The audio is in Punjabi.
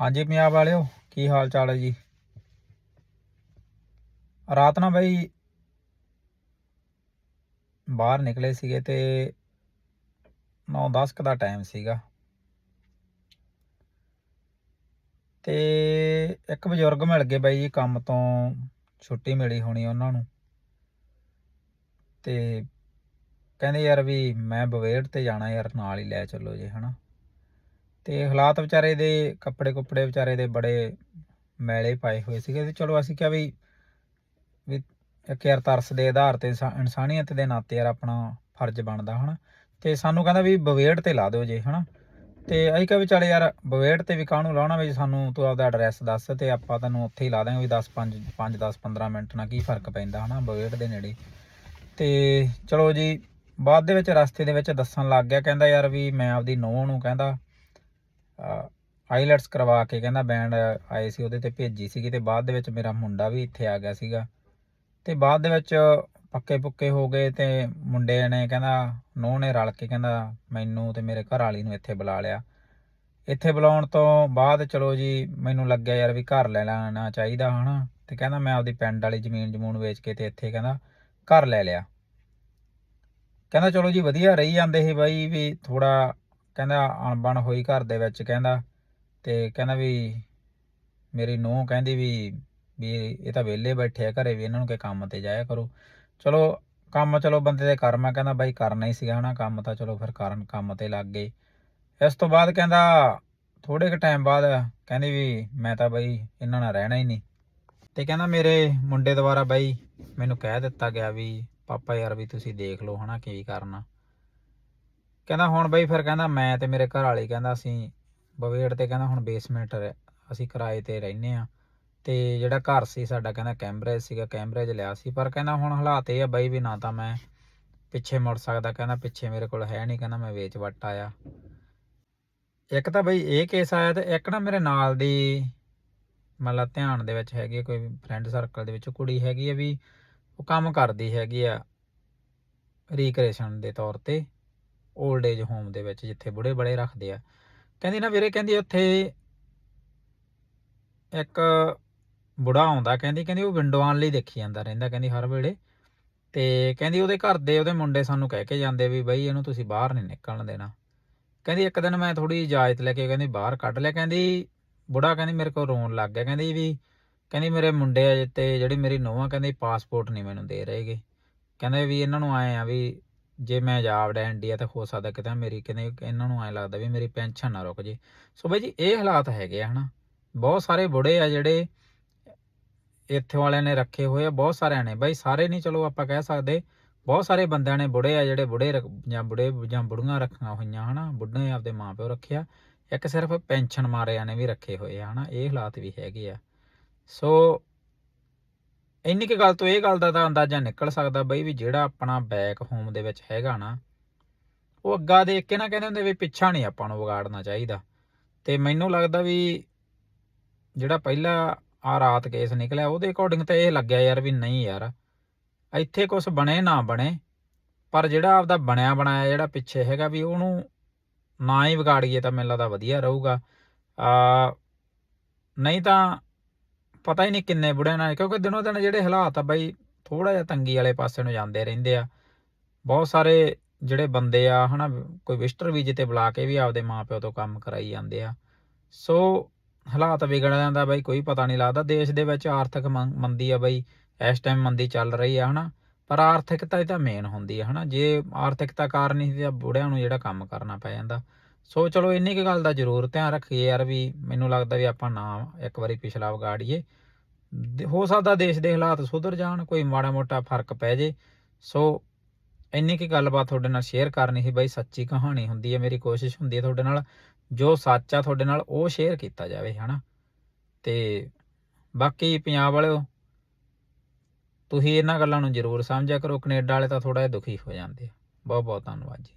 ਹਾਂਜੀ ਪੰਜਾਬ ਵਾਲਿਓ, ਕੀ ਹਾਲ ਚਾਲ ਹੈ ਜੀ? ਰਾਤ ਨਾ ਬਈ ਬਾਹਰ ਨਿਕਲੇ ਸੀਗੇ ਤੇ 9-10 ਦਾ ਟਾਈਮ ਸੀਗਾ। ਤੇ ਇੱਕ ਬਜ਼ੁਰਗ ਮਿਲ ਗਏ ਬਾਈ ਜੀ, ਕੰਮ ਤੋਂ ਛੁੱਟੀ ਮਿਲੀ ਹੋਣੀ ਉਹਨਾਂ ਨੂੰ। ਤੇ ਕਹਿੰਦੇ ਯਾਰ ਵੀ ਮੈਂ ਬਵੇੜ ਤੇ ਜਾਣਾ ਯਾਰ, ਨਾਲ ਹੀ ਲੈ ਚੱਲੋ ਜੀ, ਹਨਾ। ਤੇ ਹਾਲਾਤ ਵਿਚਾਰੇ ਦੇ, ਕੱਪੜੇ ਕੁੱਪੜੇ ਵਿਚਾਰੇ ਦੇ ਬੜੇ ਮੈਲੇ ਪਾਏ ਹੋਏ ਸੀਗੇ ਤੇ ਚਲੋ ਅਸੀਂ ਕਿਹਾ ਵੀ ਵੀ ਇੱਕ ਯਾਰ ਤਰਸ ਦੇ ਆਧਾਰ ਤੇ ਇਨਸਾ- ਇਨਸਾਨੀਅਤ ਦੇ ਨਾਤੇ ਯਾਰ ਆਪਣਾ ਫਰਜ਼ ਬਣਦਾ, ਹਨਾ? ਤੇ ਸਾਨੂੰ ਕਹਿੰਦਾ ਵੀ ਬਵੇੜ ਤੇ ਲਾ ਦਿਓ ਜੇ, ਹਨਾ? ਤੇ ਅਸੀਂ ਕਿਹਾ ਵੀ ਚੱਲ ਯਾਰ ਬਵੇੜ ਤੇ ਵੀ ਕਾਹਨੂੰ ਲਾਉਣਾ ਵੀ ਸਾਨੂੰ ਤੂੰ ਆਪਦਾ ਐਡਰੈਸ ਦੱਸ ਤੇ ਆਪਾਂ ਤੈਨੂੰ ਉੱਥੇ ਹੀ ਲਾ ਦਾਂਗੇ ਵੀ 10 5 5 10 15 ਮਿੰਟ ਨਾਲ ਕੀ ਫ਼ਰਕ ਪੈਂਦਾ, ਹਨਾ, ਬਵੇੜ ਦੇ ਨੇੜੇ। ਤੇ ਚਲੋ ਜੀ, ਬਾਅਦ ਦੇ ਵਿੱਚ ਰਸਤੇ ਦੇ ਵਿੱਚ ਦੱਸਣ ਲੱਗ ਗਿਆ, ਕਹਿੰਦਾ ਯਾਰ ਵੀ ਮੈਂ ਆਪਦੀ ਨੂੰਹ ਨੂੰ ਕਹਿੰਦਾ ਆਈਲੈਟਸ ਕਰਵਾ ਕੇ ਕਹਿੰਦਾ ਬੈਂਡ ਆਏ ਸੀ, ਉਹਦੇ ਤੇ ਭੇਜੀ ਸੀਗੀ ਤੇ ਬਾਅਦ ਦੇ ਵਿੱਚ ਮੇਰਾ ਮੁੰਡਾ ਵੀ ਇੱਥੇ ਆ ਗਿਆ ਸੀਗਾ। ਤੇ ਬਾਅਦ ਦੇ ਵਿੱਚ ਪੱਕੇ ਪੁੱਕੇ ਹੋ ਗਏ ਤੇ ਮੁੰਡੇ ਨੇ ਕਹਿੰਦਾ, ਨੂੰਹ ਨੇ ਰਲ ਕੇ ਕਹਿੰਦਾ, ਮੈਨੂੰ ਤੇ ਮੇਰੇ ਘਰ ਵਾਲੀ ਨੂੰ ਇੱਥੇ ਬੁਲਾ ਲਿਆ। ਇੱਥੇ ਬੁਲਾਉਣ ਤੋਂ ਬਾਅਦ ਚਲੋ ਜੀ, ਮੈਨੂੰ ਲੱਗਿਆ ਯਾਰ ਵੀ ਘਰ ਲੈ ਲੈਣਾ ਚਾਹੀਦਾ ਹਨਾ। ਤੇ ਕਹਿੰਦਾ ਮੈਂ ਆਪਦੀ ਪਿੰਡ ਵਾਲੀ ਜ਼ਮੀਨ ਜਮੂਨ ਵੇਚ ਕੇ ਤੇ ਇੱਥੇ ਕਹਿੰਦਾ ਘਰ ਲੈ ਲਿਆ। ਕਹਿੰਦਾ ਚਲੋ ਜੀ ਵਧੀਆ ਰਹੀ ਜਾਂਦੇ ਸੀ ਬਾਈ, ਵੀ ਥੋੜਾ ਕਹਿੰਦਾ ਅਣਬਣ ਹੋਈ ਘਰ ਦੇ ਵਿੱਚ ਕਹਿੰਦਾ ਤੇ ਕਹਿੰਦਾ ਵੀ ਮੇਰੀ ਨੂੰਹ ਕਹਿੰਦੀ ਵੀ ਵੀ ਇਹ ਤਾਂ ਵਿਹਲੇ ਬੈਠੇ ਆ ਘਰੇ ਵੀ ਇਹਨਾਂ ਨੂੰ ਕਿ ਕੰਮ ਤੇ ਜਾਇਆ ਕਰੋ। ਚਲੋ ਕੰਮ ਚਲੋ ਬੰਦੇ ਦੇ ਕਰਮ ਆ, ਕਹਿੰਦਾ ਬਾਈ ਕਰਨਾ ਹੀ ਸੀਗਾ ਹਨਾ, ਕੰਮ ਤਾਂ ਚਲੋ ਫਿਰ ਕਰਨ ਕੰਮ ਤੇ ਲੱਗ ਗਏ। ਇਸ ਤੋਂ ਬਾਅਦ ਕਹਿੰਦਾ ਥੋੜੇ ਕੁ ਟਾਈਮ ਬਾਅਦ ਕਹਿੰਦੀ ਵੀ ਮੈਂ ਤਾਂ ਬਾਈ ਇਹਨਾਂ ਨਾਲ ਰਹਿਣਾ ਹੀ ਨਹੀਂ। ਤੇ ਕਹਿੰਦਾ ਮੇਰੇ ਮੁੰਡੇ ਦੁਆਰਾ ਬਾਈ ਮੈਨੂੰ ਕਹਿ ਦਿੱਤਾ ਗਿਆ ਵੀ, ਪਾਪਾ ਯਾਰ ਵੀ ਤੁਸੀਂ ਦੇਖ ਲਓ ਹਨਾ ਕੀ ਕਰਨਾ। ਕਹਿੰਦਾ ਹੁਣ ਬਈ ਫਿਰ ਕਹਿੰਦਾ ਮੈਂ ਤੇ ਮੇਰੇ ਘਰ ਵਾਲੀ ਕਹਿੰਦਾ ਅਸੀਂ ਬਵੇੜ ਤੇ ਕਹਿੰਦਾ ਹੁਣ ਬੇਸਮੈਂਟ ਅਸੀਂ ਕਿਰਾਏ ਤੇ ਰਹਿੰਦੇ ਆ ਤੇ ਜਿਹੜਾ ਘਰ ਸੀ ਸਾਡਾ ਕਹਿੰਦਾ ਕੈਂਬਰੇਜ ਸੀਗਾ ਕੈਂਬਰੇਜ ਲਿਆ ਸੀ। ਪਰ ਕਹਿੰਦਾ ਹੁਣ ਹਾਲਾਤ ਇਹ ਆ ਬਈ ਵੀ ਨਾ ਤਾਂ ਮੈਂ ਪਿੱਛੇ ਮੁੜ ਸਕਦਾ, ਕਹਿੰਦਾ ਪਿੱਛੇ ਮੇਰੇ ਕੋਲ ਹੈ ਨਹੀਂ, ਕਹਿੰਦਾ ਮੈਂ ਵੇਚ ਵੱਟ ਆਇਆ। ਇੱਕ ਤਾਂ ਬਈ ਇਹ ਕੇਸ ਆਇਆ ਤੇ ਇੱਕ ਨਾ ਮੇਰੇ ਨਾਲ ਦੀ ਮਤਲਬ ਧਿਆਨ ਦੇ ਵਿੱਚ ਹੈਗੀ ਆ, ਕੋਈ ਫਰੈਂਡ ਸਰਕਲ ਦੇ ਵਿੱਚ ਕੁੜੀ ਹੈਗੀ ਆ ਵੀ ਉਹ ਕੰਮ ਕਰਦੀ ਹੈਗੀ ਆ ਰੀਕ੍ਰੀਏਸ਼ਨ ਦੇ ਤੌਰ ਤੇ। 올ਡ ਏਜ ਹੋਮ ਦੇ ਵਿੱਚ ਜਿੱਥੇ ਬੁੜੇ ਬੜੇ ਰੱਖਦੇ ਆ। ਕਹਿੰਦੀ ਨਾ ਵੀਰੇ, ਕਹਿੰਦੀ ਉੱਥੇ ਇੱਕ ਬੁੜਾ ਆਉਂਦਾ, ਕਹਿੰਦੀ ਕਹਿੰਦੀ ਉਹ ਵਿੰਡੋਆਂ ਲਈ ਦੇਖੀ ਜਾਂਦਾ ਰਹਿੰਦਾ, ਕਹਿੰਦੀ ਹਰ ਵੇਲੇ। ਤੇ ਕਹਿੰਦੀ ਉਹਦੇ ਘਰ ਦੇ ਉਹਦੇ ਮੁੰਡੇ ਸਾਨੂੰ ਕਹਿ ਕੇ ਜਾਂਦੇ ਵੀ ਬਈ ਇਹਨੂੰ ਤੁਸੀਂ ਬਾਹਰ ਨਹੀਂ ਨਿਕਲਣ ਦੇਣਾ। ਕਹਿੰਦੀ ਇੱਕ ਦਿਨ ਮੈਂ ਥੋੜੀ ਇਜਾਜ਼ਤ ਲੈ ਕੇ ਕਹਿੰਦੀ ਬਾਹਰ ਕੱਢ ਲਿਆ। ਕਹਿੰਦੀ ਬੁੜਾ ਕਹਿੰਦੀ ਮੇਰੇ ਕੋਲ ਰੋਣ ਲੱਗ ਗਿਆ। ਕਹਿੰਦੀ ਵੀ, ਕਹਿੰਦੀ ਮੇਰੇ ਮੁੰਡੇ ਆ ਤੇ ਜਿਹੜੀ ਮੇਰੀ ਨੂੰਹ ਆ, ਕਹਿੰਦੀ ਪਾਸਪੋਰਟ ਨਹੀਂ ਮੈਨੂੰ ਦੇ ਰਹੇਗੇ। ਕਹਿੰਦੇ ਵੀ ਇਹਨਾਂ ਨੂੰ ਆਏ ਆ ਵੀ ਜੇ ਮੈਂ ਜਾ ਇੰਡੀਆ ਤੇ ਹੋ ਸਕਦਾ ਕਿਤੇ ਮੇਰੀ ਕਹਿੰਦੇ ਇਹਨਾਂ ਨੂੰ ਐ ਲੱਗਦਾ ਵੀ ਮੇਰੀ ਪੈਨਸ਼ਨ ਨਾ ਰੁਕ ਜੇ। ਸੋ ਬਾਈ ਜੀ, ਇਹ ਹਾਲਾਤ ਹੈਗੇ ਆ, ਹਨਾ। ਬਹੁਤ ਸਾਰੇ ਬੁੜੇ ਆ ਜਿਹੜੇ ਇੱਥੇ ਵਾਲਿਆਂ ਨੇ ਰੱਖੇ ਹੋਏ ਆ, ਬਹੁਤ ਸਾਰਿਆਂ ਨੇ। ਬਾਈ, ਸਾਰੇ ਨਹੀਂ, ਚਲੋ ਆਪਾਂ ਕਹਿ ਸਕਦੇ, ਬਹੁਤ ਸਾਰੇ ਬੰਦਿਆਂ ਨੇ ਬੁੜੇ ਆ ਜਿਹੜੇ ਬੁੜੇ ਰੱਖ- ਜਾਂ ਬੁੜੇ ਜਾਂ ਬੁੜੀਆਂ ਰੱਖੀਆਂ ਹੋਈਆਂ, ਹਨਾ। ਬੁੱਢੇ ਆਪਦੇ ਮਾਪਿਓ ਰੱਖਿਆ, ਇੱਕ ਸਿਰਫ ਪੈਨਸ਼ਨ ਮਾਰਿਆਂ ਨੇ ਵੀ ਰੱਖੇ ਹੋਏ ਆ, ਹਨਾ। ਇਹ ਹਾਲਾਤ ਵੀ ਹੈਗੇ ਆ। ਸੋ ਇੰਨੀ ਕੁ ਗੱਲ ਤੋਂ ਇਹ ਗੱਲ ਦਾ ਤਾਂ ਅੰਦਾਜ਼ਾ ਨਿਕਲ ਸਕਦਾ ਬਈ ਵੀ ਜਿਹੜਾ ਆਪਣਾ ਬੈਕ ਹੋਮ ਦੇ ਵਿੱਚ ਹੈਗਾ ਨਾ, ਉਹ ਅੱਗਾ ਦੇਖ ਕੇ ਨਾ ਕਹਿੰਦੇ ਹੁੰਦੇ ਵੀ ਪਿੱਛਾ ਨਹੀਂ ਆਪਾਂ ਨੂੰ ਵਿਗਾੜਨਾ ਚਾਹੀਦਾ। ਤੇ ਮੈਨੂੰ ਲੱਗਦਾ ਵੀ ਜਿਹੜਾ ਪਹਿਲਾ ਆ ਰਾਤ ਕੇਸ ਨਿਕਲਿਆ, ਉਹਦੇ ਅਕੋਰਡਿੰਗ ਤਾਂ ਇਹ ਲੱਗਿਆ ਯਾਰ ਵੀ ਨਹੀਂ ਯਾਰ, ਇੱਥੇ ਕੁਝ ਬਣੇ ਨਾ ਬਣੇ, ਪਰ ਜਿਹੜਾ ਆਪਦਾ ਬਣਿਆ ਬਣਾਇਆ ਜਿਹੜਾ ਪਿੱਛੇ ਹੈਗਾ ਵੀ ਉਹਨੂੰ ਨਾ ਹੀ ਵਿਗਾੜੀਏ ਤਾਂ ਮੈਨੂੰ ਲੱਗਦਾ ਵਧੀਆ ਰਹੂਗਾ। ਆ, ਨਹੀਂ ਤਾਂ ਪਤਾ ਹੀ ਨਹੀਂ ਕਿੰਨੇ ਬੁੜਿਆਂ ਨਾਲ, ਕਿਉਂਕਿ ਦਿਨੋਂ ਦਿਨ ਜਿਹੜੇ ਹਾਲਾਤ ਆ ਬਾਈ ਥੋੜਾ ਜਿਹਾ ਤੰਗੀ ਵਾਲੇ ਪਾਸੇ ਨੂੰ ਜਾਂਦੇ ਰਹਿੰਦੇ ਆ। ਬਹੁਤ ਸਾਰੇ ਜਿਹੜੇ ਬੰਦੇ ਆ, ਹਨਾ, ਕੋਈ ਵਿਜ਼ਟਰ ਵੀਜ਼ੇ ਤੇ ਬੁਲਾ ਕੇ ਵੀ ਆਪਦੇ ਮਾਪਿਓ ਤੋਂ ਕੰਮ ਕਰਾਈ ਜਾਂਦੇ ਆ। ਸੋ ਹਾਲਾਤ ਵਿਗੜ ਜਾਂਦਾ ਬਾਈ, ਕੋਈ ਪਤਾ ਨਹੀਂ ਲੱਗਦਾ। ਦੇਸ਼ ਦੇ ਵਿੱਚ ਆਰਥਿਕ ਮੰ- ਮੰਦੀ ਆ ਬਾਈ, ਇਸ ਟਾਈਮ ਮੰਦੀ ਚੱਲ ਰਹੀ ਆ, ਹਨਾ। ਪਰ ਆਰਥਿਕਤਾ ਇਹ ਤਾਂ ਮੇਨ ਹੁੰਦੀ ਆ, ਹਨਾ। ਜੇ ਆਰਥਿਕਤਾ ਕਾਰਨ ਹੀ ਤਾਂ ਬੁੜਿਆਂ ਨੂੰ ਜਿਹੜਾ ਕੰਮ ਕਰਨਾ ਪੈ ਜਾਂਦਾ। ਸੋ ਚਲੋ ਇੰਨੀ ਕੁ ਗੱਲ ਦਾ ਜ਼ਰੂਰ ਧਿਆਨ ਰੱਖੀਏ ਯਾਰ ਵੀ ਮੈਨੂੰ ਲੱਗਦਾ ਵੀ ਆਪਾਂ ਨਾ ਇੱਕ ਵਾਰੀ ਪਿਛਲਾ ਵਿਗਾੜੀਏ। ਹੋ ਸਕਦਾ ਦੇਸ਼ ਦੇ ਹਾਲਾਤ ਸੁਧਰ ਜਾਣ, ਕੋਈ ਮਾੜਾ ਮੋਟਾ ਫ਼ਰਕ ਪੈ ਜੇ। ਸੋ ਇੰਨੀ ਕੀ ਗੱਲਬਾਤ ਤੁਹਾਡੇ ਨਾਲ ਸ਼ੇਅਰ ਕਰਨੀ ਸੀ ਬਾਈ ਸੱਚੀ ਕਹਾਣੀ ਹੁੰਦੀ ਹੈ, ਮੇਰੀ ਕੋਸ਼ਿਸ਼ ਹੁੰਦੀ ਹੈ ਤੁਹਾਡੇ ਨਾਲ, ਜੋ ਸੱਚ ਆ ਤੁਹਾਡੇ ਨਾਲ ਉਹ ਸ਼ੇਅਰ ਕੀਤਾ ਜਾਵੇ, ਹਨਾ? ਤੇ ਬਾਕੀ ਪੰਜਾਬ ਵਾਲਿਓ, ਤੁਸੀਂ ਇਹਨਾਂ ਗੱਲਾਂ ਨੂੰ ਜ਼ਰੂਰ ਸਮਝਿਆ ਕਰੋ, ਕੈਨੇਡਾ ਵਾਲੇ ਤਾਂ ਥੋੜਾ ਜਿਹਾ ਦੁਖੀ ਹੋ ਜਾਂਦੇ ਆ। ਬਹੁਤ ਬਹੁਤ ਧੰਨਵਾਦ ਜੀ।